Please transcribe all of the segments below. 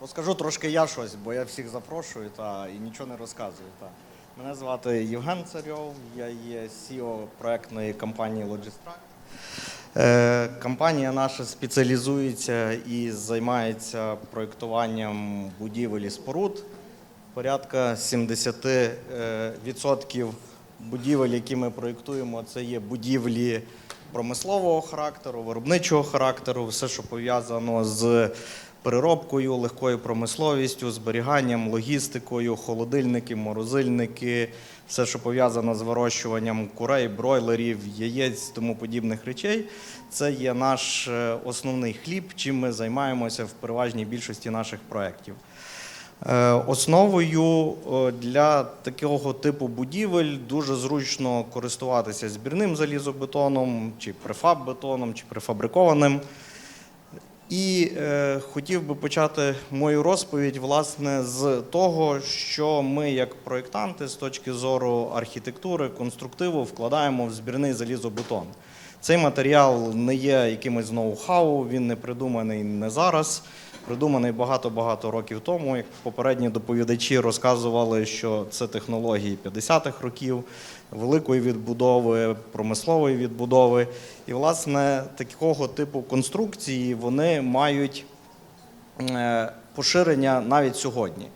Розкажу трошки я щось, бо я всіх запрошую та, і нічого не розказую. Та. Мене звати Євген Царьов, я є CEO проектної компанії Logistrack. Е, компанія наша спеціалізується і займається проєктуванням будівель і споруд. Порядка 70% е, будівель, які ми проєктуємо, це є будівлі промислового характеру, виробничого характеру, все, що пов'язано з переробкою, легкою промисловістю, зберіганням, логістикою, холодильники, морозильники, все, що пов'язано з вирощуванням курей, бройлерів, яєць, тому подібних речей. Це є наш е, основний хліб, чим ми займаємося в переважній більшості наших проєктів. Е, Основою е, для такого типу будівель дуже зручно користуватися збірним залізобетоном, чи префаб-бетоном, чи префабрикованим. І е, хотів би почати мою розповідь власне з того, що ми, як проєктанти, з точки зору архітектури, конструктиву, вкладаємо в збірний залізобетон. Цей матеріал не є якимось ноу-хау, він не придуманий не зараз. Придуманий багато-багато років тому. Як попередні доповідачі розказували, що це технології 50-х років, великої відбудови, промислової відбудови. І, власне, такого типу конструкції вони мають е, поширення навіть сьогодні.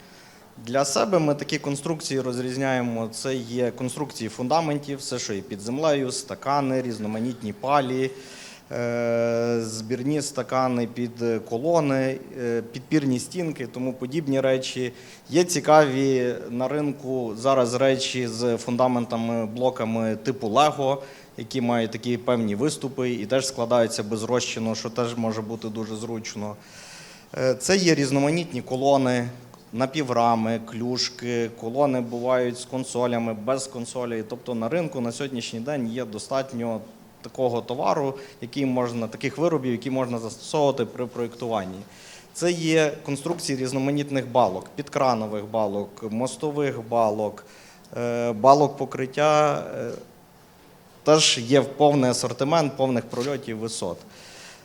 Для себе ми такі конструкції розрізняємо. Це є конструкції фундаментів, все, що є під землею, стакани, різноманітні палі, збірні стакани під колони, е, підпірні стінки, тому подібні речі. Є цікаві на ринку зараз речі з фундаментами, блоками типу Лего, які мають такі певні виступи і теж складаються без розчину, що теж може бути дуже зручно. Е, Це є різноманітні колони, напіврами, клюшки, колони бувають з консолями, без консолей. Тобто на ринку на сьогоднішній день є достатньо такого товару, який можна, таких виробів, які можна застосовувати при проєктуванні. Це є конструкції різноманітних балок, підкранових балок, мостових балок, е, балок покриття. е, Теж є повний асортимент повних прольотів висот.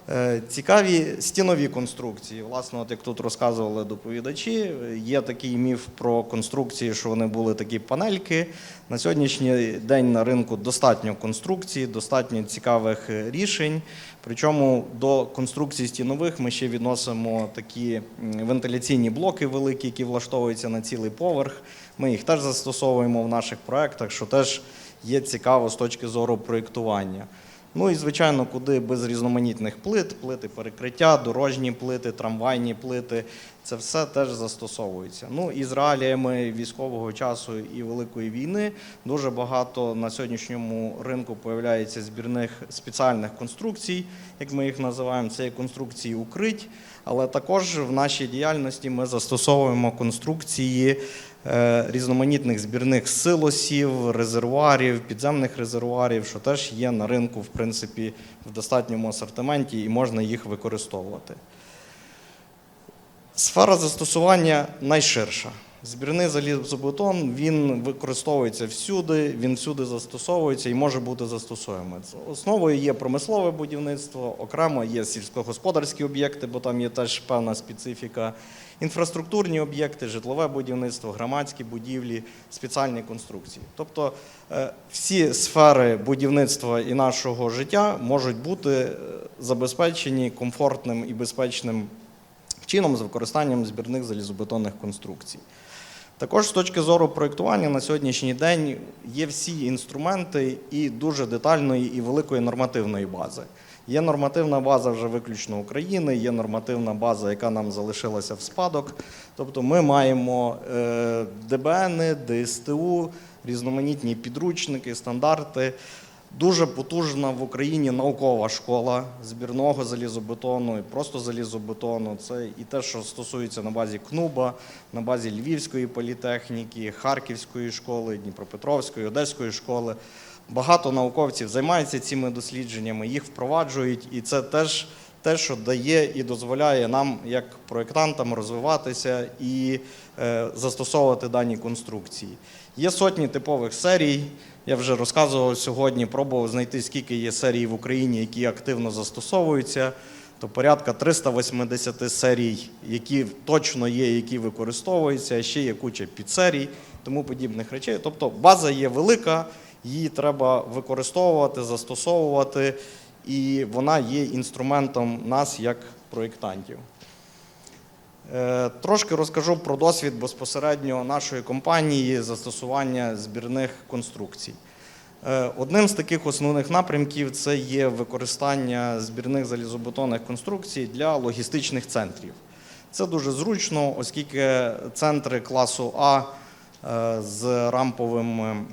Е, Цікаві стінові конструкції. Власне, от як тут розказували доповідачі, є такий міф про конструкції, що вони були такі панельки. На сьогоднішній день на ринку достатньо конструкцій, достатньо цікавих рішень. Причому до конструкцій стінових ми ще відносимо такі вентиляційні блоки великі, які влаштовуються на цілий поверх. Ми їх теж застосовуємо в наших проектах, що теж є цікаво з точки зору проєктування. Ну і звичайно, куди без різноманітних плит, плити перекриття, дорожні плити, трамвайні плити. Це все теж застосовується. Ну і з реаліями військового часу і великої війни дуже багато на сьогоднішньому ринку появляється збірних спеціальних конструкцій, як ми їх називаємо. Це є конструкції укрить. Але також в нашій діяльності ми застосовуємо конструкції різноманітних збірних силосів, резервуарів, підземних резервуарів, що теж є на ринку, в принципі, в достатньому асортименті і можна їх використовувати. Сфера застосування найширша. Збірний залізобетон він використовується всюди, він всюди застосовується і може бути застосуємий. Основою є промислове будівництво, окремо є сільськогосподарські об'єкти, бо там є теж певна специфіка, інфраструктурні об'єкти, житлове будівництво, громадські будівлі, спеціальні конструкції. Тобто е, всі сфери будівництва і нашого життя можуть бути е, забезпечені комфортним і безпечним чином з використанням збірних залізобетонних конструкцій. Також з точки зору проєктування на сьогоднішній день є всі інструменти і дуже детальної і великої нормативної бази. Є нормативна база вже виключно України, є нормативна база, яка нам залишилася в спадок. Тобто ми маємо е, ДБН, ДСТУ, різноманітні підручники, стандарти. Дуже потужна в Україні наукова школа збірного залізобетону і просто залізобетону. Це і те, що стосується на базі КНУБа, на базі Львівської політехніки, Харківської школи, Дніпропетровської, Одеської школи. Багато науковців займаються цими дослідженнями, їх впроваджують, і це теж те, що дає і дозволяє нам, як проєктантам, розвиватися і е, застосовувати дані конструкції. Є сотні типових серій. Я вже розказував сьогодні, пробував знайти, скільки є серій в Україні, які активно застосовуються. то порядка 380 серій, які точно є, які використовуються, ще є куча підсерій, тому подібних речей. Тобто база є велика, її треба використовувати, застосовувати, і вона є інструментом нас як проєктантів. Е, Трошки розкажу про досвід безпосередньо нашої компанії застосування збірних конструкцій. Е, Одним з таких основних напрямків це є використання збірних залізобетонних конструкцій для логістичних центрів. Це дуже зручно, оскільки центри класу А е, з рамповими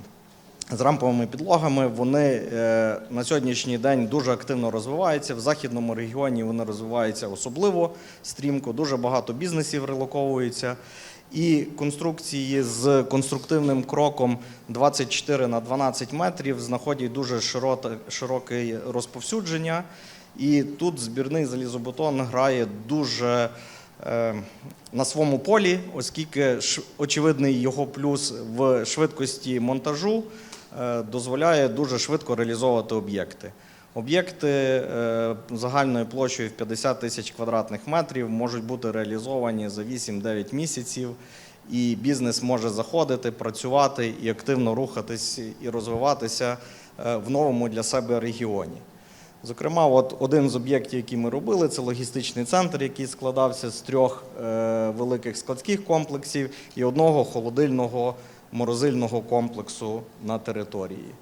з рамповими підлогами вони е, на сьогоднішній день дуже активно розвиваються. В західному регіоні вони розвиваються особливо стрімко. Дуже багато бізнесів релоковується. І конструкції з конструктивним кроком 24 на 12 метрів знаходять дуже широке розповсюдження. І тут збірний залізобетон грає дуже е, на своєму полі, оскільки очевидний його плюс в швидкості монтажу дозволяє дуже швидко реалізовувати об'єкти. Об'єкти е, загальною площею в 50 тисяч квадратних метрів можуть бути реалізовані за 8-9 місяців, і бізнес може заходити, працювати і активно рухатись і розвиватися е, в новому для себе регіоні. Зокрема, от один з об'єктів, які ми робили, це логістичний центр, який складався з трьох е, великих складських комплексів і одного холодильного морозильного комплексу на території.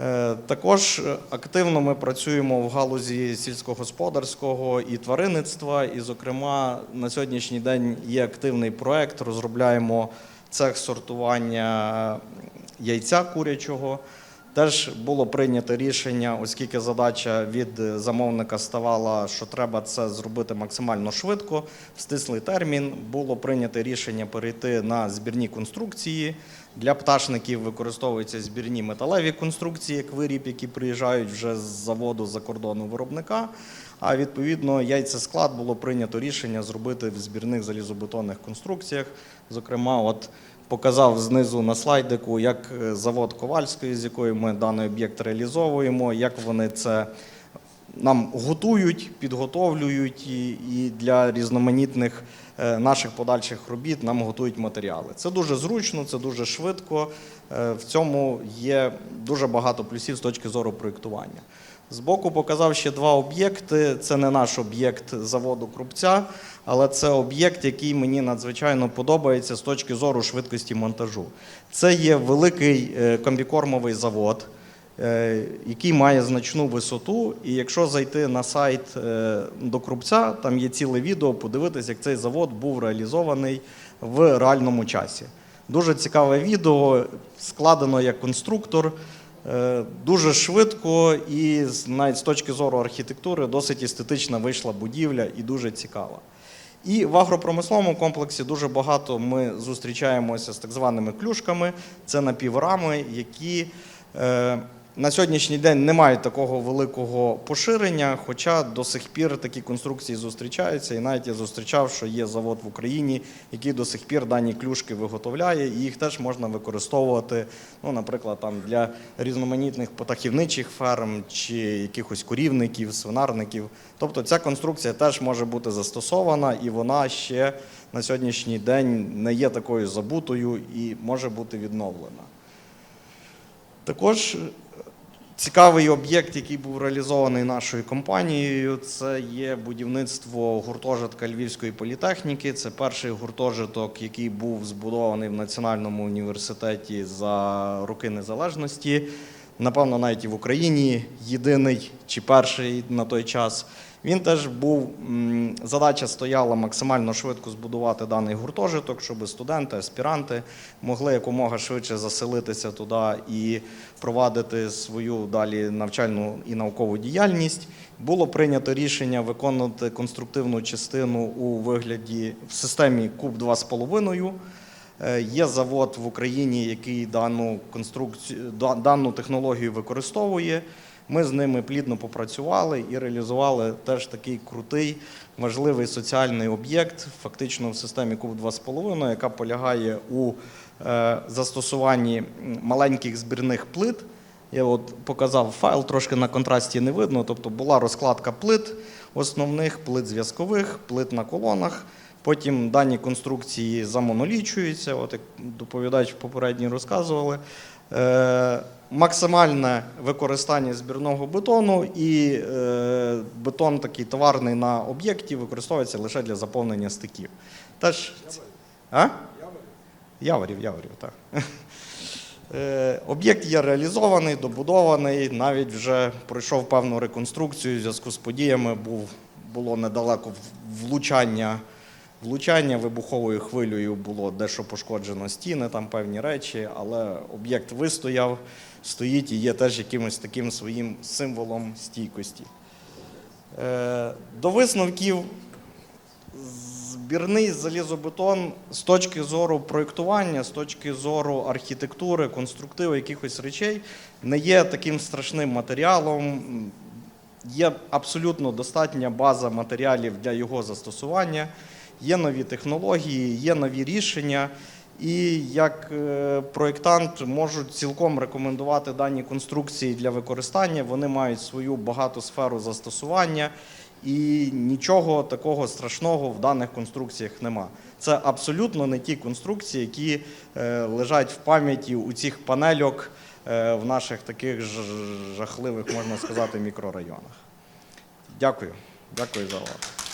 Е, Також активно ми працюємо в галузі сільськогосподарського і тваринництва. І, зокрема, на сьогоднішній день є активний проект. Розробляємо цех сортування яйця курячого. Теж було прийнято рішення, оскільки задача від замовника ставала, що треба це зробити максимально швидко, в стислий термін. Було прийнято рішення перейти на збірні конструкції. Для пташників використовуються збірні металеві конструкції, як виріб, які приїжджають вже з заводу за кордону виробника. А відповідно, яйцесклад було прийнято рішення зробити в збірних залізобетонних конструкціях. Зокрема, от показав знизу на слайдику, як е, завод Ковальської, з якою ми даний об'єкт реалізовуємо, як вони це нам готують, підготовлюють і, і для різноманітних е, наших подальших робіт нам готують матеріали. Це дуже зручно, це дуже швидко. Е, В цьому є дуже багато плюсів з точки зору проєктування. Збоку показав ще два об'єкти. Це не наш об'єкт заводу Крупця, але це об'єкт, який мені надзвичайно подобається з точки зору швидкості монтажу. Це є великий е, комбікормовий завод, е, який має значну висоту. І якщо зайти на сайт е, до Крупця, там є ціле відео, подивитись, як цей завод був реалізований в реальному часі. Дуже цікаве відео, складено як конструктор. Е, Дуже швидко і навіть з точки зору архітектури досить естетична вийшла будівля і дуже цікава. І в агропромисловому комплексі дуже багато ми зустрічаємося з так званими клюшками. Це напіврами, які е, на сьогоднішній день не мають такого великого поширення, хоча до сих пір такі конструкції зустрічаються. І навіть я зустрічав, що є завод в Україні, який до сих пір дані клюшки виготовляє, і їх теж можна використовувати, ну, наприклад, там для різноманітних потахівничих ферм чи якихось корівників, свинарників. Тобто ця конструкція теж може бути застосована, і вона ще на сьогоднішній день не є такою забутою і може бути відновлена. Також цікавий об'єкт, який був реалізований нашою компанією, це є будівництво гуртожитка Львівської політехніки. Це перший гуртожиток, який був збудований в Національному університеті за роки незалежності. Напевно, навіть і в Україні єдиний чи перший на той час. Він теж був задача стояла максимально швидко збудувати даний гуртожиток, щоб студенти, аспіранти могли якомога швидше заселитися туди і провадити свою далі навчальну і наукову діяльність. Було прийнято рішення виконувати конструктивну частину у вигляді в системі куб 2,5. Е, Є завод в Україні, який дану конструкцію, дану технологію використовує. Ми з ними плідно попрацювали і реалізували теж такий крутий, важливий соціальний об'єкт, фактично в системі Куб 2,5, яка полягає у е, застосуванні маленьких збірних плит. Я от показав файл, трошки на контрасті не видно. Тобто була розкладка плит, основних, плит зв'язкових, плит на колонах. Потім дані конструкції замонолічуються, от як доповідач попередній розказували. Е, максимальне використання збірного бетону і е, бетон такий товарний на об'єкті використовується лише для заповнення стиків. Теж... А? Яворів, яворів, так. Е, Об'єкт є реалізований, добудований, навіть вже пройшов певну реконструкцію. В зв'язку з подіями був, було недалеко влучання, влучання вибуховою хвилею було дещо пошкоджено стіни, там певні речі, але об'єкт вистояв, стоїть і є теж якимось таким своїм символом стійкості. Е, До висновків збірний залізобетон з точки зору проєктування, з точки зору архітектури, конструктиву якихось речей не є таким страшним матеріалом. Є абсолютно достатня база матеріалів для його застосування, є нові технології, є нові рішення. І як е, проєктант можуть цілком рекомендувати дані конструкції для використання. Вони мають свою багату сферу застосування, і нічого такого страшного в даних конструкціях нема. Це абсолютно не ті конструкції, які е, лежать в пам'яті у цих панельок е, в наших таких жахливих, можна сказати, мікрорайонах. Дякую. Дякую за увагу.